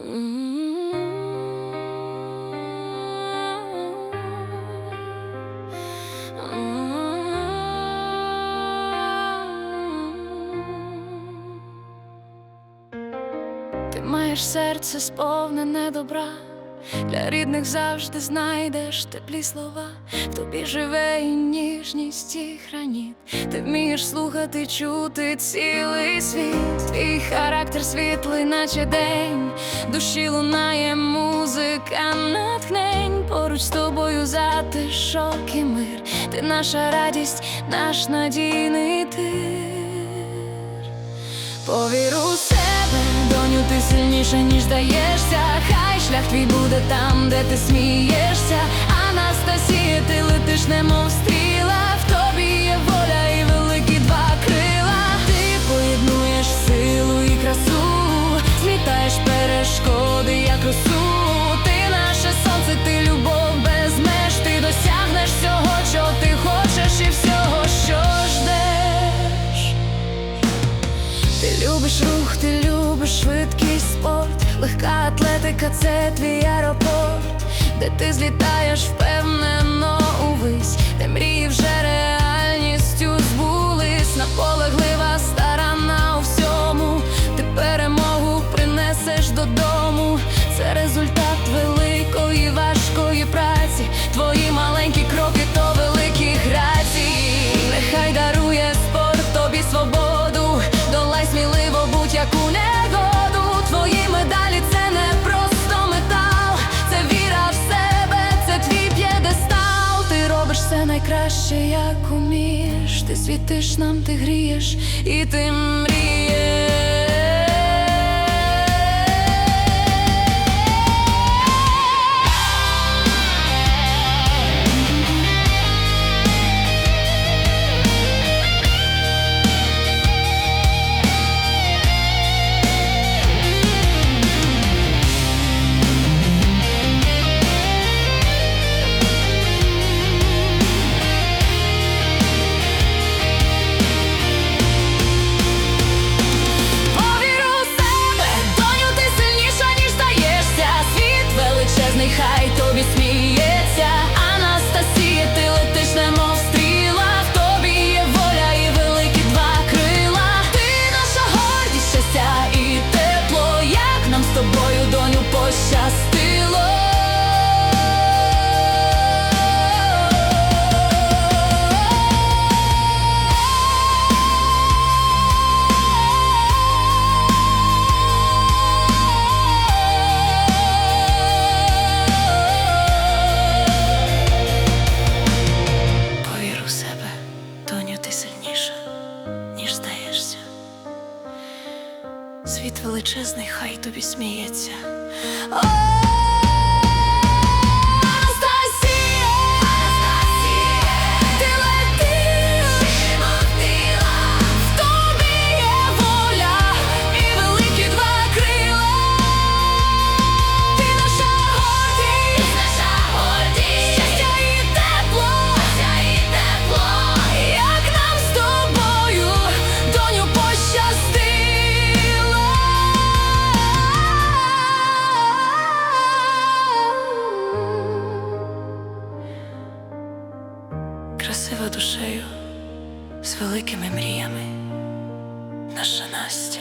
Ти маєш серце сповнене добра, для рідних завжди знайдеш теплі слова. В тобі живе і ніжність, і храніт. Ти вмієш слухати, чути цілий світ. Твій характер світлий, наче день. Душі лунає музика, натхнень. Поруч з тобою затишок і мир. Ти наша радість, наш надійний тир. Повір у себе, доню, ти сильніша, ніж здаєшся. Шлях твій буде там, де ти смієшся. Анастасія, ти летиш, немов стріла. В тобі легка атлетика це твій аеропорт, де ти злітаєш впевнено увись, де мрії вже реальністю збулись, наполеглива старана у всьому, ти перемогу принесеш додому. Це результат великої важкої праці. Твої маленькі кроки найкраще, як умієш. Ти світиш нам, ти грієш і ти мрієш. Світ величезний, хай тобі сміється. красива душею з великими мріями, наша Настя.